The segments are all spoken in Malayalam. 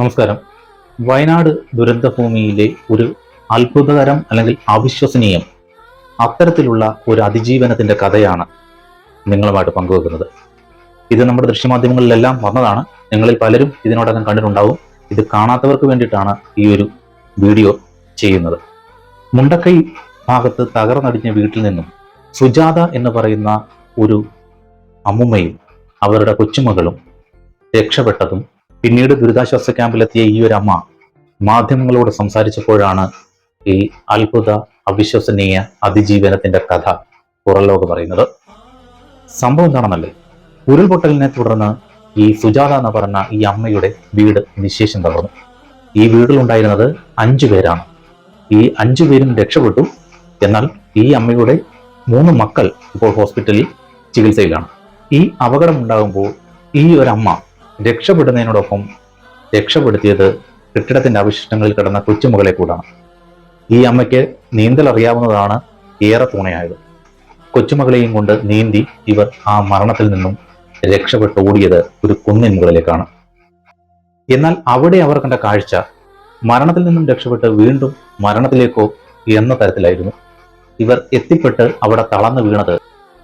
നമസ്കാരം. വയനാട് ദുരന്തഭൂമിയിലെ ഒരു അത്ഭുതകരം അല്ലെങ്കിൽ അവിശ്വസനീയം അത്തരത്തിലുള്ള ഒരു അതിജീവനത്തിന്റെ കഥയാണ് നിങ്ങളുമായിട്ട് പങ്കുവെക്കുന്നത്. ഇത് നമ്മുടെ ദൃശ്യമാധ്യമങ്ങളിലെല്ലാം വന്നതാണ്. നിങ്ങളിൽ പലരും ഇതിനോടകം കണ്ടിട്ടുണ്ടാവും. ഇത് കാണാത്തവർക്ക് വേണ്ടിയിട്ടാണ് ഈ ഒരു വീഡിയോ ചെയ്യുന്നത്. മുണ്ടക്കൈ ഭാഗത്ത് തകർന്നടിഞ്ഞ വീട്ടിൽ നിന്നും സുജാത എന്ന് പറയുന്ന ഒരു അമ്മുമ്മയും അവരുടെ കൊച്ചുമകളും രക്ഷപ്പെട്ടതും പിന്നീട് ദുരിതാശ്വാസ ക്യാമ്പിലെത്തിയ ഈ ഒരു അമ്മ മാധ്യമങ്ങളോട് സംസാരിച്ചപ്പോഴാണ് ഈ അത്ഭുത അവിശ്വസനീയ അതിജീവനത്തിന്റെ കഥ പുറംലോക പറയുന്നത് സംഭവം എന്താണെന്നല്ലേ? ഉരുൾപൊട്ടലിനെ തുടർന്ന് ഈ സുജാത എന്ന് പറഞ്ഞ ഈ അമ്മയുടെ വീട് നിശേഷം തകർന്നു. ഈ വീട്ടിലുണ്ടായിരുന്നത് അഞ്ചു പേരാണ്. ഈ അഞ്ചു പേരും രക്ഷപ്പെട്ടു. എന്നാൽ ഈ അമ്മയുടെ മൂന്ന് മക്കൾ ഇപ്പോൾ ഹോസ്പിറ്റലിൽ ചികിത്സയിലാണ്. ഈ അപകടം ഉണ്ടാകുമ്പോൾ ഈ ഒരു അമ്മ രക്ഷപ്പെടുന്നതിനോടൊപ്പം രക്ഷപ്പെടുത്തിയത് കെട്ടിടത്തിന്റെ അവശിഷ്ടങ്ങളിൽ കിടന്ന കൊച്ചുമകളെ കൂടാണ്. ഈ അമ്മയ്ക്ക് നീന്തൽ അറിയാവുന്നതാണ് ഏറെ തുണയായത്. കൊച്ചുമകളെയും കൊണ്ട് നീന്തി ഇവർ ആ മരണത്തിൽ നിന്നും രക്ഷപ്പെട്ട് ഓടിയത് ഒരു കുന്നിൻ മുകളിലേക്കാണ്. എന്നാൽ അവിടെ അവർ കണ്ട കാഴ്ച മരണത്തിൽ നിന്നും രക്ഷപ്പെട്ട് വീണ്ടും മരണത്തിലേക്കോ എന്ന തരത്തിലായിരുന്നു. ഇവർ എത്തിപ്പെട്ട് അവിടെ തളർന്നു വീണത്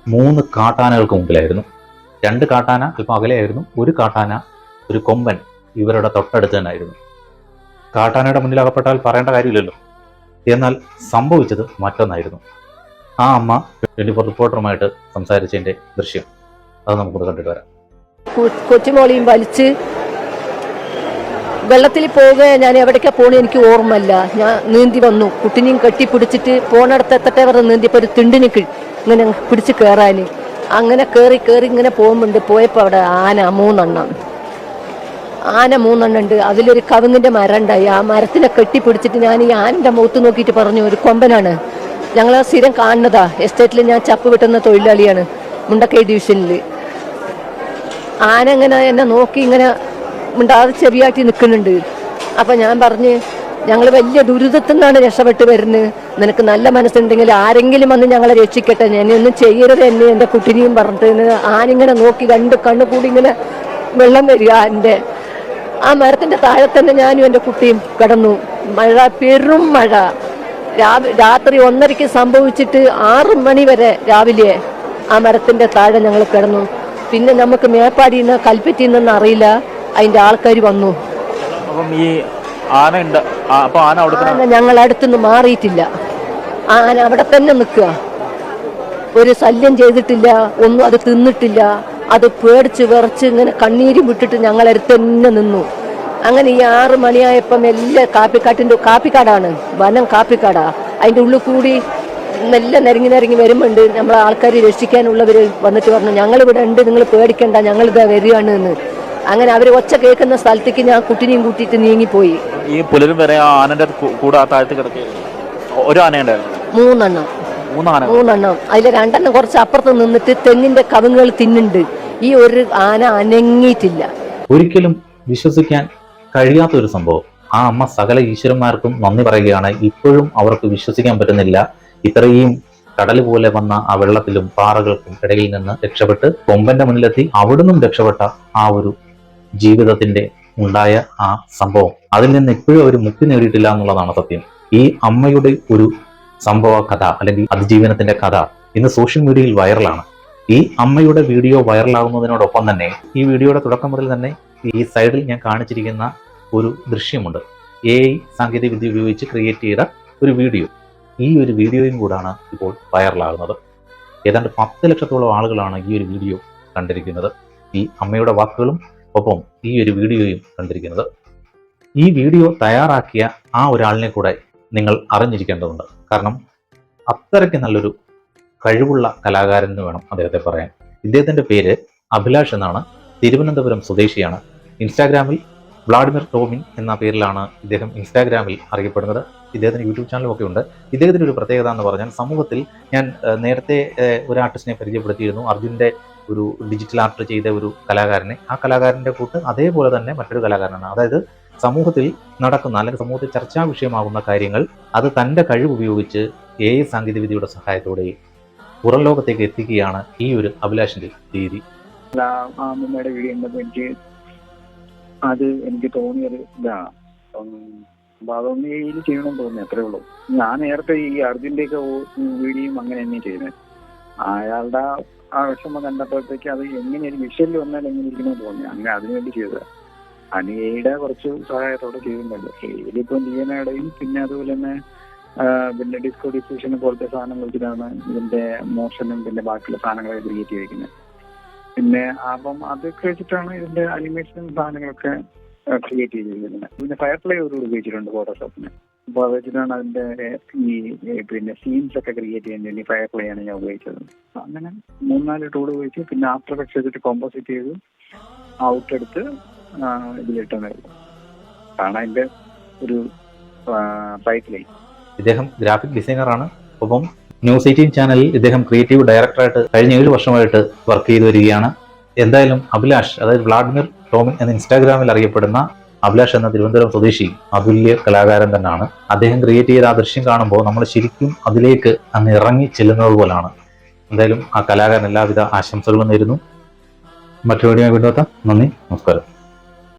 മൂന്ന് കാട്ടാനകൾക്ക് മുമ്പിലായിരുന്നു. രണ്ട് കാട്ടാന അല്പം അകലെയായിരുന്നു ഒരു കാട്ടാന ഒരു കൊമ്പൻ ഇവരുടെ തൊട്ടടുത്ത് തന്നെയായിരുന്നു കാട്ടാനയുടെ മുന്നിൽ അകപ്പെട്ടാൽ പറയേണ്ട കാര്യമില്ലല്ലോ. എന്നാൽ സംഭവിച്ചത് മറ്റൊന്നായിരുന്നു. ആ അമ്മ ട്വന്റി ഫോർ റിപ്പോർട്ടറുമായിട്ട് സംസാരിച്ചതിന്റെ ദൃശ്യം. അത് നമുക്കൊന്ന് കണ്ടിട്ട് വരാം. കൊച്ചുമോളിയും വലിച്ച് വെള്ളത്തിൽ പോവുക ഞാൻ എവിടേക്കാ പോണേ എനിക്ക് ഓർമ്മയില്ല. ഞാൻ നീന്തി വന്നു. കുട്ടിനെയും കെട്ടിപ്പിടിച്ചിട്ട് പോണടത്ത് എത്തട്ടെ പറഞ്ഞ് നീന്തിയപ്പോൾ ഒരു തിണ്ടിനെ ഇങ്ങനെ പിടിച്ച് കയറാൻ അങ്ങനെ കയറി കയറി ഇങ്ങനെ പോകുമ്പോണ്ട് പോയപ്പോൾ അവിടെ ആന മൂന്നെണ്ണം. ആന മൂന്നെണ്ണം ഉണ്ട് അതിലൊരു കവുങ്ങിന്റെ മരം ഉണ്ടായി ആ മരത്തിനെ കെട്ടിപ്പിടിച്ചിട്ട് ഞാൻ ഈ ആനന്റെ മുഖത്ത് നോക്കിയിട്ട് പറഞ്ഞു ഒരു കൊമ്പനാണ്. ഞങ്ങൾ സ്ഥിരം കാണുന്നതാ. എസ്റ്റേറ്റിൽ ഞാൻ ചപ്പ് വിട്ടുന്ന തൊഴിലാളിയാണ്. മുണ്ടക്കൈ ഡിവിഷനിൽ ആന ഇങ്ങനെ എന്നെ നോക്കി ഇങ്ങനെ മിണ്ടാതെ ചെവിയാട്ടി നിൽക്കുന്നുണ്ട്. അപ്പൊ ഞാൻ പറഞ്ഞ് ഞങ്ങൾ വലിയ ദുരിതത്തിൽ നിന്നാണ് രക്ഷപ്പെട്ട് വരുന്നത്. നിനക്ക് നല്ല മനസ്സുണ്ടെങ്കിൽ ആരെങ്കിലും വന്ന് ഞങ്ങളെ രക്ഷിക്കട്ടെ. ഞാൻ ഒന്നും ചെയ്യരുത് എന്നെ എന്റെ കുട്ടിനെയും പറഞ്ഞിട്ട് ആനിങ്ങനെ നോക്കി രണ്ട് കണ്ണു കൂടി ഇങ്ങനെ വെള്ളം വരിക എന്റെ. ആ മരത്തിന്റെ താഴെ തന്നെ ഞാനും എന്റെ കുട്ടിയും കിടന്നു. മഴ പെരും മഴ. രാത്രി ഒന്നരയ്ക്ക് സംഭവിച്ചിട്ട് ആറ് മണി വരെ രാവിലെ ആ മരത്തിന്റെ താഴെ ഞങ്ങൾ കിടന്നു. പിന്നെ നമുക്ക് മേപ്പാടിയിൽ നിന്ന് അറിയില്ല. അതിന്റെ ആൾക്കാർ വന്നു. ഈ ആന അപ്പൊ ആന അവിടെ ഞങ്ങൾ അടുത്തുനിന്ന് മാറിയിട്ടില്ല. ആന അവിടെ തന്നെ നിൽക്കുക ഒരു ശല്യം ചെയ്തിട്ടില്ല ഒന്നും അത് തിന്നിട്ടില്ല. അത് പേടിച്ച് വിറച്ച് ഇങ്ങനെ കണ്ണീര് വിട്ടിട്ട് ഞങ്ങൾ അടുത്ത് തന്നെ നിന്നു. അങ്ങനെ ഈ ആറ് മണിയായപ്പം എല്ലാ കാപ്പിക്കാട്ടിന്റെ കാപ്പിക്കാടാണ്. വനം കാപ്പിക്കാടാ. അതിന്റെ ഉള്ളിൽ കൂടി മെല്ലെ നിരങ്ങി നിരങ്ങി വരുമ്പോണ്ട്. നമ്മളെ ആൾക്കാർ രക്ഷിക്കാനുള്ളവർ വന്നിട്ട് പറഞ്ഞു ഞങ്ങൾ ഇവിടെ ഉണ്ട് നിങ്ങൾ പേടിക്കണ്ട ഞങ്ങൾ ഇതാ വരികയാണ് എന്ന് അങ്ങനെ അവർ ഒച്ച കേൾക്കുന്ന സ്ഥലത്തേക്ക് ഞാൻ കുട്ടിനെയും കൂട്ടിയിട്ട് നീങ്ങിപ്പോയി. ഈ പുലരും വരെ ആ ആനന്റെ കൂടെ ആ താഴത്ത് കിടക്കുകയായിരുന്നു. ഒരു മൂന്നെണ്ണം. മൂന്നെണ്ണം. അതിൽ രണ്ടെണ്ണം കുറച്ച് അപ്പുറത്ത് നിന്നിട്ട് തെങ്ങിന്റെ കവുങ്ങൾ തിന്നുണ്ട്. ഈ ഒരു ആന അനങ്ങിയിട്ടില്ല. ഒരിക്കലും വിശ്വസിക്കാൻ കഴിയാത്ത ഒരു സംഭവം. ആ അമ്മ സകല ഈശ്വരന്മാർക്കും നന്ദി പറയുകയാണ്. ഇപ്പോഴും അവർക്ക് വിശ്വസിക്കാൻ പറ്റുന്നില്ല. ഇത്രയും കടൽ പോലെ വന്ന ആ വെള്ളത്തിലും പാറകൾക്കും ഇടയിൽ നിന്ന് രക്ഷപ്പെട്ട് കൊമ്പന്റെ മുന്നിലെത്തി അവിടുന്നും രക്ഷപ്പെട്ട ആ ഒരു ജീവിതത്തിന്റെ ഉണ്ടായ ആ സംഭവം. അതിൽ നിന്ന് എപ്പോഴും അവർ മുക്തി നേടിയിട്ടില്ല എന്നുള്ളതാണ് സത്യം. ഈ അമ്മയുടെ ഒരു സംഭവ കഥ അല്ലെങ്കിൽ അതിജീവനത്തിന്റെ കഥ ഇന്ന് സോഷ്യൽ മീഡിയയിൽ വൈറലാണ്. ഈ അമ്മയുടെ വീഡിയോ വൈറലാകുന്നതിനോടൊപ്പം തന്നെ ഈ വീഡിയോയുടെ തുടക്കം മുതൽ തന്നെ ഈ സൈഡിൽ ഞാൻ കാണിച്ചിരിക്കുന്ന ഒരു ദൃശ്യമുണ്ട്. എ ഐ സാങ്കേതിക വിദ്യ ഉപയോഗിച്ച് ക്രിയേറ്റ് ചെയ്ത ഒരു വീഡിയോ. ഈ ഒരു വീഡിയോയും കൂടാണ് ഇപ്പോൾ വൈറലാകുന്നത്. ഏതാണ്ട് പത്ത് ലക്ഷത്തോളം ആളുകളാണ് ഈ ഒരു വീഡിയോ കണ്ടിരിക്കുന്നത്. ഈ അമ്മയുടെ വാക്കുകളും ഒപ്പം ഈ ഒരു വീഡിയോയും കണ്ടിരിക്കുന്നത്. ഈ വീഡിയോ തയ്യാറാക്കിയ ആ ഒരാളിനെ കൂടെ നിങ്ങൾ അറിഞ്ഞിരിക്കേണ്ടതുണ്ട്. കാരണം അത്രയ്ക്ക് നല്ലൊരു കഴിവുള്ള കലാകാരൻ എന്ന് വേണം അദ്ദേഹത്തെ പറയാൻ. ഇദ്ദേഹത്തിന്റെ പേര് അഭിലാഷ് എന്നാണ്. തിരുവനന്തപുരം സ്വദേശിയാണ്. ഇൻസ്റ്റാഗ്രാമിൽ വ്ളാഡിമിർ ടോമിൻ എന്ന പേരിലാണ് ഇദ്ദേഹം ഇൻസ്റ്റാഗ്രാമിൽ അറിയപ്പെടുന്നത്. ഇദ്ദേഹത്തിന് യൂട്യൂബ് ചാനലും ഒക്കെ ഉണ്ട്. ഇദ്ദേഹത്തിന്റെ ഒരു പ്രത്യേകത എന്ന് പറഞ്ഞാൽ സമൂഹത്തിൽ ഞാൻ നേരത്തെ ഒരു ആർട്ടിസ്റ്റിനെ പരിചയപ്പെടുത്തിയിരുന്നു. അർജുന്റെ ഒരു ഡിജിറ്റൽ ആർട്ട് ചെയ്ത ഒരു കലാകാരനെ. ആ കലാകാരന്റെ കൂട്ട് അതേപോലെ തന്നെ മറ്റൊരു കലാകാരനാണ്. അതായത് സമൂഹത്തിൽ നടക്കുന്ന അല്ലെങ്കിൽ സമൂഹത്തിൽ ചർച്ചാ വിഷയമാകുന്ന കാര്യങ്ങൾ അത് തന്റെ കഴിവ് ഉപയോഗിച്ച് എ ഐ സാങ്കേതികവിദ്യയുടെ സഹായത്തോടെ പുറം ലോകത്തേക്ക് എത്തിക്കുകയാണ് ഈ ഒരു അഭിലാഷിന്റെ രീതി. വീഡിയോ എനിക്ക് അത് എനിക്ക് തോന്നിയത് ഇതാണ് ഭാഗമേയിൽ ചെയ്യണമെന്ന് തോന്നി അത്രേ ഉള്ളൂ. ഞാൻ നേരത്തെ ഈ അർജുന്റെ ഒക്കെ വീഡിയോയും അങ്ങനെ തന്നെ ചെയ്യുന്നത്. അയാളുടെ ആ വിഷമം കണ്ടപ്പോഴത്തേക്ക് അത് എങ്ങനെ ഒരു മിഷനിൽ വന്നാൽ എങ്ങനെ ഇരിക്കണമെന്ന് തോന്നി. അങ്ങനെ അതിനുവേണ്ടി ചെയ്തത്. അനിയയുടെ കുറച്ച് സഹായത്തോടെ ചെയ്യുന്നുണ്ട് ഇതിലിപ്പം ലിയനയുടെയും പിന്നെ അതുപോലെ തന്നെ പിന്നെ ഡിസ്കോ ഡിഫ്യൂഷൻ പോലത്തെ സാധനങ്ങൾ വെച്ചിട്ടാണ് ഇതിന്റെ മോഷനും പിന്നെ ബാക്കിയുള്ള സാധനങ്ങളെ ക്രിയേറ്റ് ചെയ്തിരിക്കുന്നത് പിന്നെ അപ്പം അത് വെച്ചിട്ടാണ് ഇതിന്റെ അനിമേഷൻ സാധനങ്ങളൊക്കെ ക്രിയേറ്റ് ചെയ്തിരിക്കുന്നത്. പിന്നെ ഫയർപ്ലേ ഒരു ഉപയോഗിച്ചിട്ടുണ്ട് ഫോട്ടോഷോപ്പിന് വെച്ചിട്ടാണ് അതിന്റെ ഈ പിന്നെ സീൻസ് ഒക്കെ ക്രിയേറ്റ് ചെയ്യാൻ വേണ്ടി ഫയർപ്ലേ ആണ് ഞാൻ ഉപയോഗിച്ചത്. അങ്ങനെ മൂന്നാൽ ടൂൾ ഉപയോഗിച്ച് പിന്നെ ആഫ്റ്റർ എഫക്ട്സ് വെച്ചിട്ട് കോമ്പോസിറ്റ് ചെയ്ത് ഔട്ട് എടുത്ത് ഇതിലിട്ടുണ്ടായിരുന്നു അതാണ് അതിന്റെ ഒരു പൈപ്പ് ലൈൻ ഇദ്ദേഹം ഗ്രാഫിക് ഡിസൈനറാണ് ഒപ്പം ന്യൂസ് എയ്റ്റീൻ ചാനലിൽ ഇദ്ദേഹം ക്രിയേറ്റീവ് ഡയറക്ടറായിട്ട് കഴിഞ്ഞ ഏഴ് വർഷമായിട്ട് വർക്ക് ചെയ്തു വരികയാണ്. എന്തായാലും അഭിലാഷ് അതായത് വ്ളാഡിമിർ ടോമിൻ എന്ന ഇൻസ്റ്റാഗ്രാമിൽ അറിയപ്പെടുന്ന അഭിലാഷ് എന്ന തിരുവനന്തപുരം സ്വദേശി അതുല്യ കലാകാരൻ തന്നെയാണ്. അദ്ദേഹം ക്രിയേറ്റ് ചെയ്ത ആ ദൃശ്യം കാണുമ്പോൾ നമ്മൾ ശരിക്കും അതിലേക്ക് അങ്ങ് ഇറങ്ങി ചെല്ലുന്നത് പോലാണ്. എന്തായാലും ആ കലാകാരൻ എല്ലാവിധ ആശംസകളും നേരുന്നു. മറ്റൊരു വീഡിയോ വീണ്ടും നന്ദി നമസ്കാരം.